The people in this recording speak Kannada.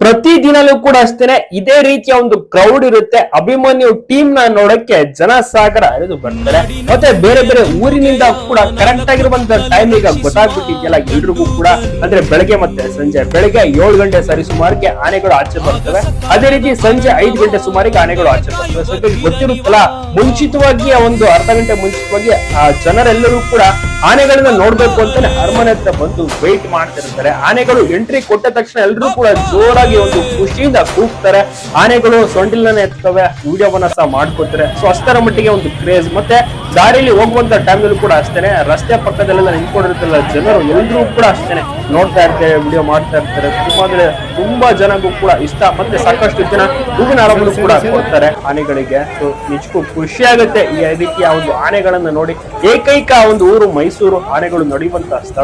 ಪ್ರತಿ ದಿನಲೂ ಕೂಡ ಅಷ್ಟೇನೆ ಇದೇ ರೀತಿಯ ಒಂದು ಕ್ರೌಡ್ ಇರುತ್ತೆ. ಅಭಿಮನ್ಯು ಟೀಮ್ನ ನೋಡಕ್ಕೆ ಜನ ಸಾಗರ ಹರಿದು ಬರ್ತಾರೆ ಮತ್ತೆ ಬೇರೆ ಬೇರೆ ಊರಿನಿಂದ ಕೂಡ ಕರೆಕ್ಟ್ ಆಗಿರುವಂತ ಟೈಮ್ ಈಗ ಗೊತ್ತಾಗ್ಬಿಟ್ಟಿದೆಯಲ್ಲ ಎಲ್ರಿಗೂ ಕೂಡ. ಅಂದ್ರೆ ಬೆಳಗ್ಗೆ ಮತ್ತೆ ಸಂಜೆ. ಬೆಳಗ್ಗೆ ಏಳು ಗಂಟೆ ಸರಿ ಸುಮಾರಿಗೆ ಆನೆಗಳು ಆಚೆ ಬರ್ತವೆ. ಅದೇ ರೀತಿ ಸಂಜೆ ಐದು ಗಂಟೆ ಸುಮಾರಿಗೆ ಆನೆಗಳು ಆಚೆ ಬರ್ತವೆ. ಗೊತ್ತಿರುತ್ತಲ್ಲ ಮುಂಚಿತವಾಗಿ ಒಂದು ಅರ್ಧ ಗಂಟೆ ಮುಂಚಿತವಾಗಿ ಆ ಜನರೆಲ್ಲರೂ ಕೂಡ ಆನೆಗಳನ್ನ ನೋಡ್ಬೇಕು ಅಂತಾನೆ ಅರಮನೆ ಹತ್ರ ಬಂದು ವೇಟ್ ಮಾಡ್ತಿರ್ತಾರೆ. ಆನೆಗಳು ಎಂಟ್ರಿ ಕೊಟ್ಟ ತಕ್ಷಣ ಎಲ್ಲರೂ ಕೂಡ ಜೋರಾಗಿ ಒಂದು ಖುಷಿಯಿಂದ ಕೂಗ್ತಾರೆ. ಆನೆಗಳು ಸೊಂಡಿಲನ್ನ ಎತ್ತವೆ ವಿಡಿಯೋವನ್ನ ಸಹ ಮಾಡ್ಕೊತಾರೆ ಸೊ ಅಷ್ಟರ ಮಟ್ಟಿಗೆ ಒಂದು ಕ್ರೇಜ್ ಮತ್ತೆ ದಾರಿಯಲ್ಲಿ ಹೋಗುವಂತ ಟೈಮ್ನಲ್ಲೂ ಕೂಡ ಅಷ್ಟೇನೆ. ರಸ್ತೆ ಪಕ್ಕದಲ್ಲೆಲ್ಲ ನಿಂತ್ಕೊಂಡಿರ್ತಲ್ಲ ಜನರು ಎಲ್ಲರೂ ಕೂಡ ಅಷ್ಟೇನೆ. ನೋಡ್ತಾ ಇರ್ತಾರೆ, ವಿಡಿಯೋ ಮಾಡ್ತಾ ಇರ್ತಾರೆ. ತುಂಬಾ ಅಂದ್ರೆ ತುಂಬಾ ಜನಗೂ ಕೂಡ ಇಷ್ಟ. ಮತ್ತೆ ಸಾಕಷ್ಟು ಜನ ಹೂವಿನ ಹಾರವನ್ನು ಕೂಡ ಕೊಡ್ತಾರೆ ಆನೆಗಳಿಗೆ. ಸೊ ನಿಜಕ್ಕೂ ಖುಷಿ ಆಗುತ್ತೆ ಈ ರೀತಿಯ ಒಂದು ಆನೆಗಳನ್ನ ನೋಡಿ. ಏಕೈಕ ಒಂದು ಊರು ಮೈಸೂರು ಆನೆಗಳು ನಡೆಯುವಂತ ಸ್ಥಳ